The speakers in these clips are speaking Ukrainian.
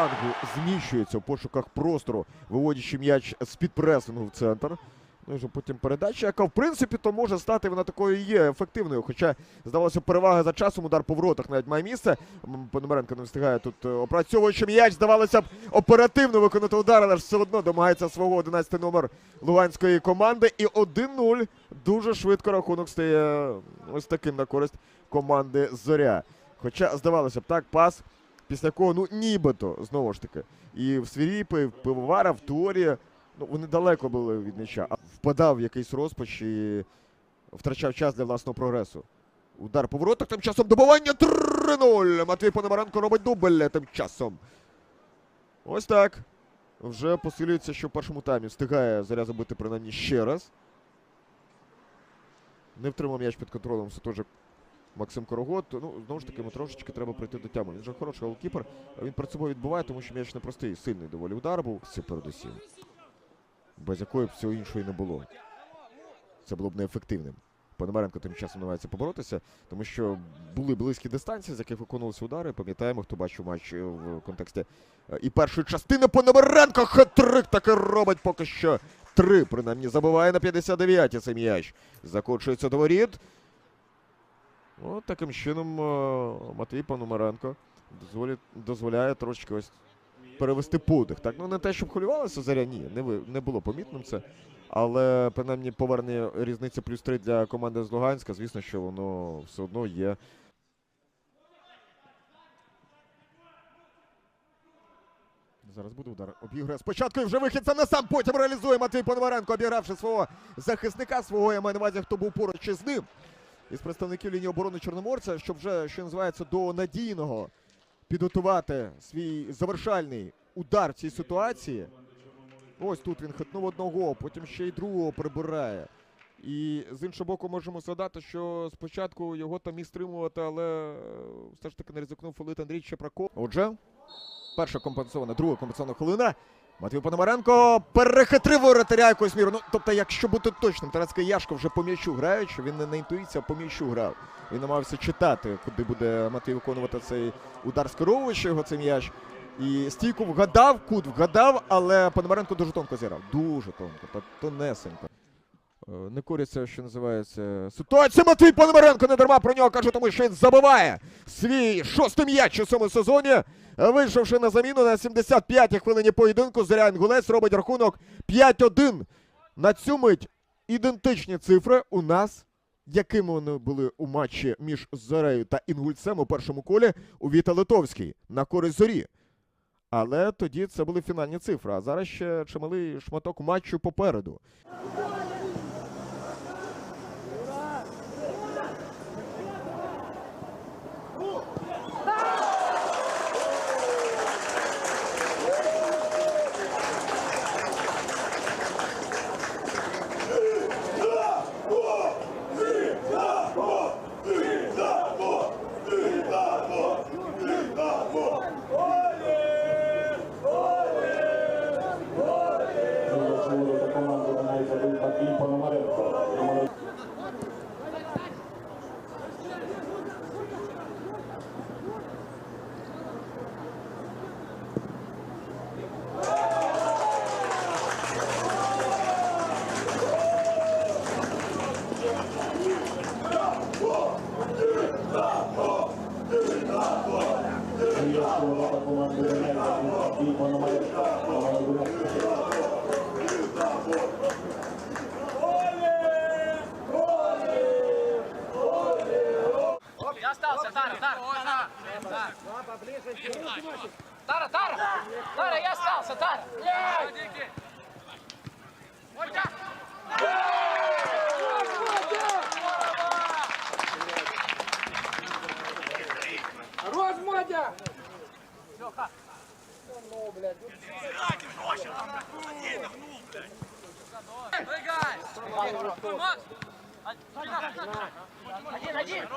флангу зміщується в пошуках простору, виводячи м'яч з-під пресингу в центр. Ну і вже потім передача, яка в принципі то може стати вона такою є ефективною. Хоча, здавалося, перевага за часом, удар по воротах навіть має місце. Пономаренко не встигає тут е, опрацьовуючи м'яч, здавалося б, оперативно виконати удар, але ж все одно домагається свого 11 номер луганської команди. І 1-0 дуже швидко рахунок стає ось таким на користь команди Зоря. Хоча, здавалося б, так, пас, після якого, ну, нібито, знову ж таки, і в Свіріпи, в Пивовара, в Торі, ну, вони далеко були від м'яча, а впадав в якийсь розпач і втрачав час для власного прогресу. Удар по воротах, тим часом добування 3-0. Матвій Пономаренко робить дубль тим часом. Ось так. Вже посилюється, що в першому таймі встигає заря забити принаймні ще раз. Не втримав м'яч під контролем теж Максим Корогот. Ну, знову ж таки, йому трошечки треба прийти до тями. Він же хороший голкіпер. Він перед собою відбуває, тому що м'яч непростий. Сильний доволі удар був. Це передусім. Без якої б всього іншого і не було. Це було б неефективним. Пономаренко тим часом намагається поборотися, тому що були близькі дистанції, з яких виконувалися удари. Пам'ятаємо, хто бачив матч е, в контексті е, і першої частини Пономаренко хет-трик таки робить поки що. Три, принаймні, забиває на 59-й цей м'яч. Закочується до воріт. От таким чином е, Матвій Пономаренко дозволі- дозволяє трошечки ось перевести подих. Так, ну не те, щоб хвилювалося заря, ні, не, не було помітним це. Але принаймні повернення різниці плюс 3 для команди з Луганська, звісно, що воно все одно є. Зараз буде удар. Обіграє спочатку і вже вихід сам на сам, потім реалізує Матвій Пономаренко, обігравши свого захисника, свого я маю на увазі, хто був поруч із ним. Із представників лінії оборони Чорноморця, щоб вже, що називається, до надійного підготувати свій завершальний удар в цій ситуації. Ось тут він хитнув одного, потім ще й другого прибирає. І з іншого боку, можемо згадати, що спочатку його там міг стримувати, але е, все ж таки не ризикнув Фолит Андрій Чепраков. Отже, перша компенсована, друга компенсована хвилина. Матвій Пономаренко перехитрив воротаря якоюсь міру. Ну, тобто, якщо бути точним, Тарацький Яшко вже по м'ячу граючи, він не на інтуїцію, а по м'ячу грав. Він намагався читати, куди буде Матвій виконувати цей удар скеровуючи його цей м'яч. І стійку вгадав, кут вгадав, але Пономаренко дуже тонко зіграв. Дуже тонко, тонесенько. Е, Не коряться, що називається ситуація. Матвій Пономаренко не дарма про нього кажу, тому що він забиває свій шостий м'яч у цьому сезоні. Вийшовши на заміну на 75-й хвилині поєдинку, Зоря Інгулець робить рахунок 5-1. На цю мить ідентичні цифри у нас, якими вони були у матчі між Зорею та Інгульцем у першому колі у Віта Литовський на користь зорі. Але тоді це були фінальні цифри. А зараз ще чималий шматок матчу попереду. Vamos! Тара, Тара, Тара, я остался, Тара. Хорош, Мадя! Один, один.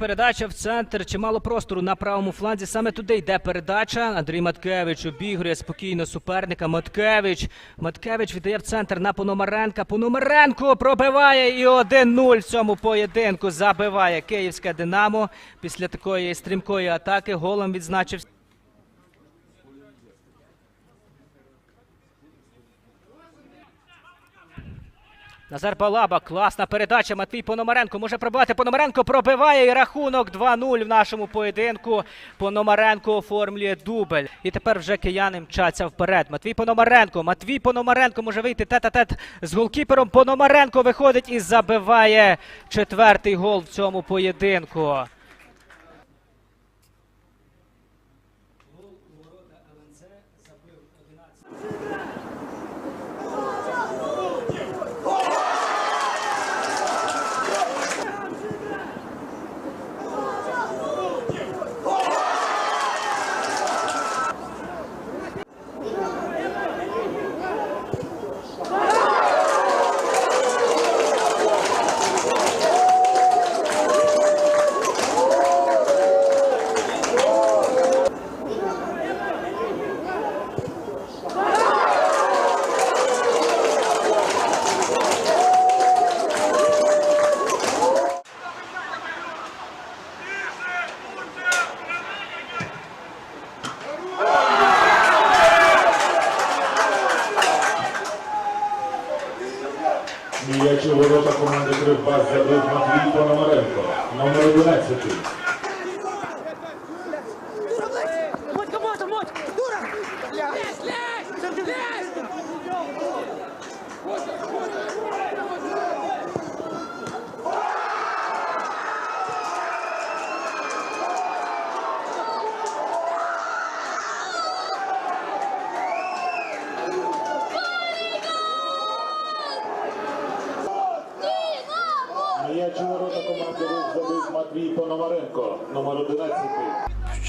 Передача в центр. Чимало простору на правому фланзі. Саме туди йде передача. Андрій Маткевич обігрує спокійно суперника. Маткевич. Маткевич віддає в центр на Пономаренка. Пономаренко пробиває і 1-0 в цьому поєдинку. Забиває київське Динамо. Після такої стрімкої атаки голом відзначився. Назар Балаба, класна передача. Матвій Пономаренко може пробивати. Пономаренко пробиває і рахунок 2-0 в нашому поєдинку. Пономаренко оформлює дубль. І тепер вже кияни мчаться вперед. Матвій Пономаренко. Матвій Пономаренко може вийти тет-а-тет з голкіпером. Пономаренко виходить і забиває четвертий гол в цьому поєдинку.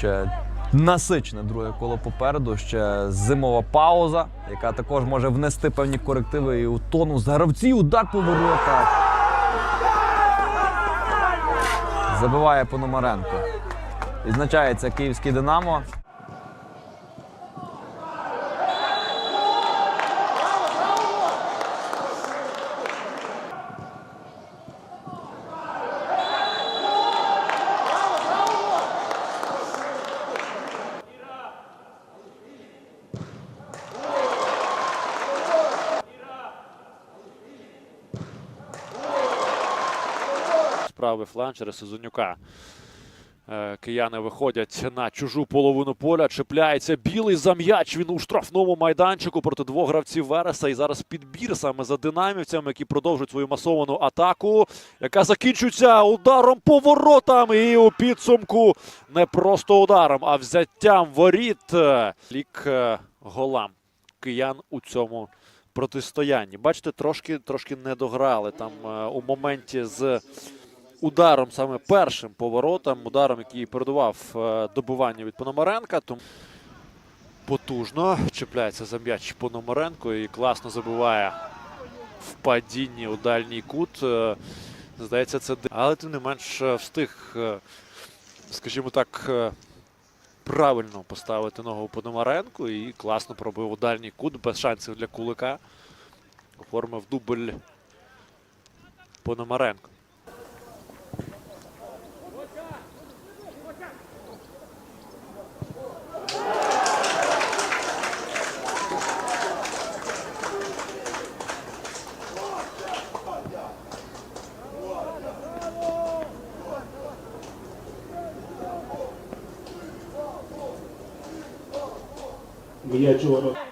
Ще насичне друге коло попереду, ще зимова пауза, яка також може внести певні корективи і у тонус гравців. Удар по воротах. Забиває Пономаренко. Відзначається київський Динамо. Фланг Сезонюка. Е, Кияни виходять на чужу половину поля. Чіпляється білий за м'яч. Він у штрафному майданчику проти двох гравців Вереса. І зараз підбір саме за динамівцями, які продовжують свою масовану атаку, яка закінчується ударом по воротам. І у підсумку не просто ударом, а взяттям воріт. Е, Лік е, голам киян у цьому протистоянні. Бачите, трошки, трошки не дограли там у моменті з ударом саме першим поворотом, ударом, який передував е, добивання від Пономаренка. Тому потужно чіпляється за м'яч Пономаренко і класно забиває в падінні у дальній кут. Е, Здається, це але тим не менш е, встиг, скажімо так, правильно поставити ногу Пономаренку і класно пробив у дальній кут без шансів для кулика. Оформив дубль Пономаренко. М'яч у ворота.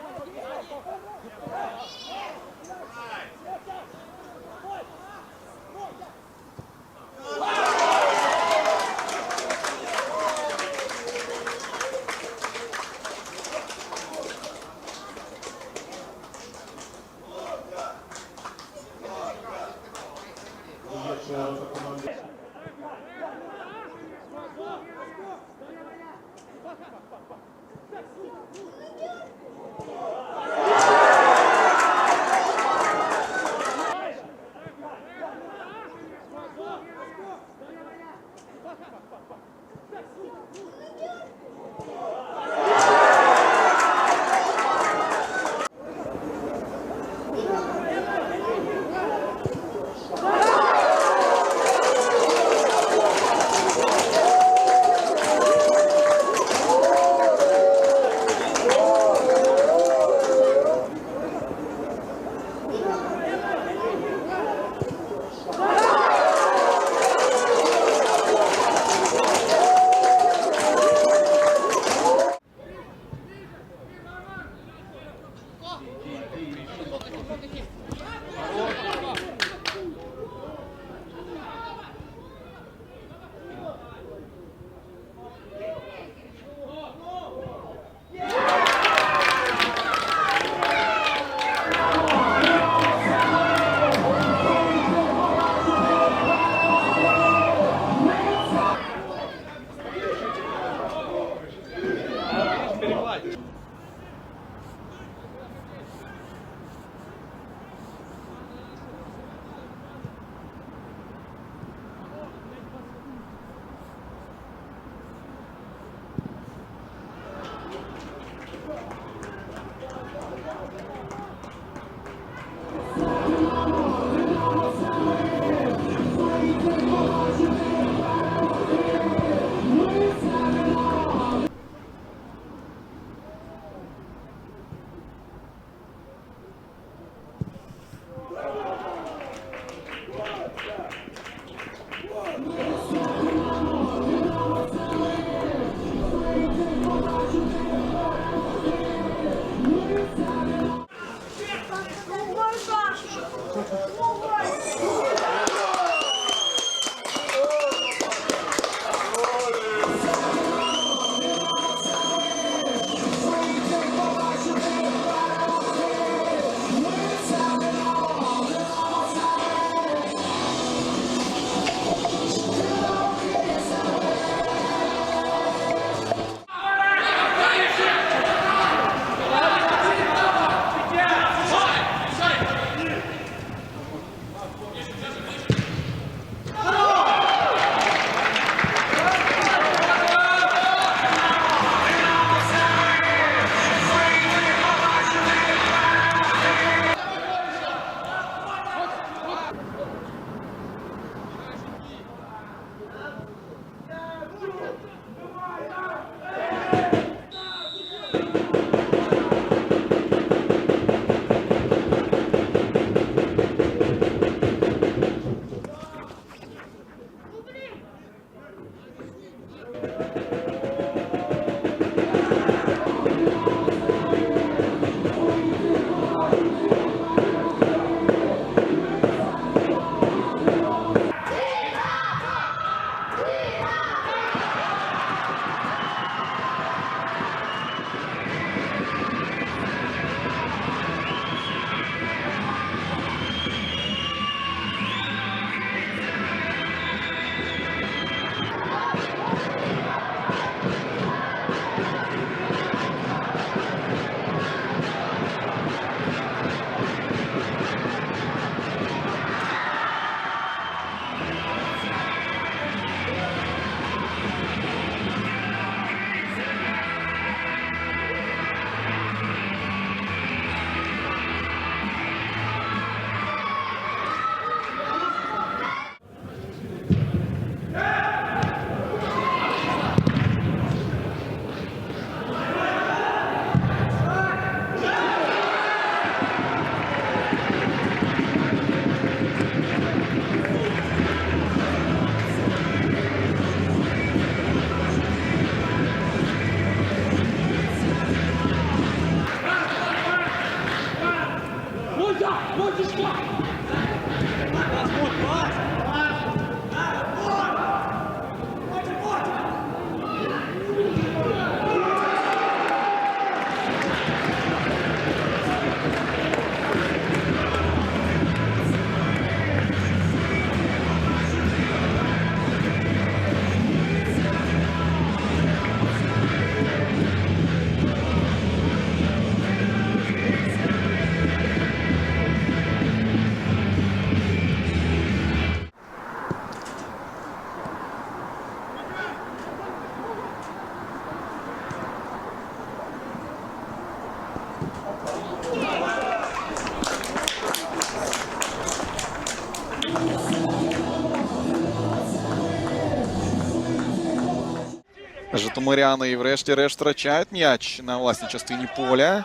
Житомиряни і врешті-решт втрачають м'яч на власній частині поля.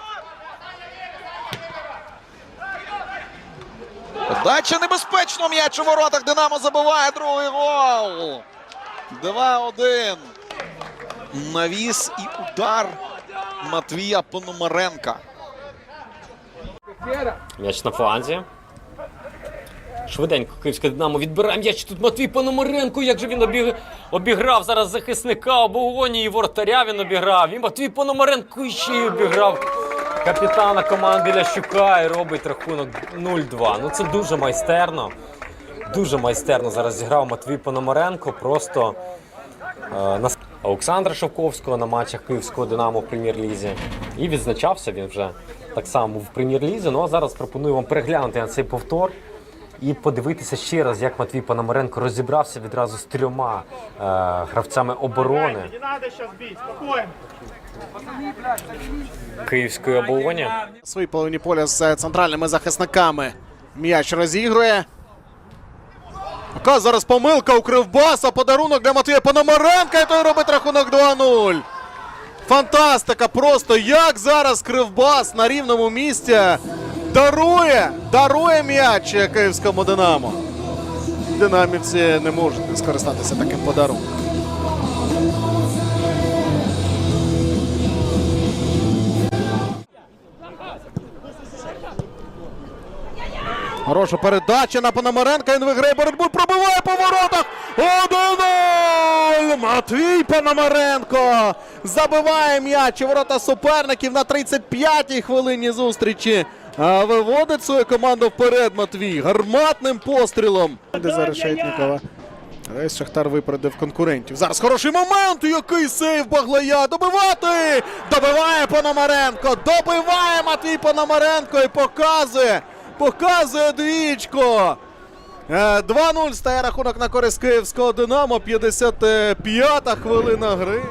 Подача небезпечно. М'яч у воротах. Динамо забиває другий гол. 2-1. Навіс і удар Матвія Пономаренка. М'яч на фланзі. Швиденько київське Динамо відбирає м'яч. Тут Матвій Пономаренко. Як же він обіг... обіграв зараз захисника оболоні і воротаря він обіграв. І Матвій Пономаренко ще й обіграв капітана команди Лящука і робить рахунок 0-2. Ну це дуже майстерно. Дуже майстерно зараз зіграв Матвій Пономаренко. Просто е, на Олександра Шовковського на матчах Київського Динамо в прем'єр-лізі. І відзначався він вже так само в прем'єр-лізі. Ну а зараз пропоную вам переглянути на цей повтор і подивитися ще раз, як Матвій Пономаренко розібрався відразу з трьома е, гравцями оборони. Київської оборони. В своїй половині поля з е, центральними захисниками. М'яч розігрує. Яка зараз помилка у Кривбаса. Подарунок для Матвія Пономаренка. І той робить рахунок 2-0. Фантастика! Просто як зараз Кривбас на рівному місці дарує, дарує м'яч київському Динамо. Динамівці не можуть скористатися таким подарунком. Хороша передача на Пономаренка. Він виграє боротьбу. Пробиває по воротах. 1-0! Матвій Пономаренко забиває м'яч у ворота суперників на 35-й хвилині зустрічі. А виводить свою команду вперед Матвій гарматним пострілом. За Решетнікова. Весь Шахтар випередив конкурентів. Зараз хороший момент. Який сейв Баглая. Добивати! Добиває Пономаренко. Добиває Матвій Пономаренко і показує. Показує двічко. Е, 2-0 стає рахунок на користь київського Динамо. 55-та хвилина гри.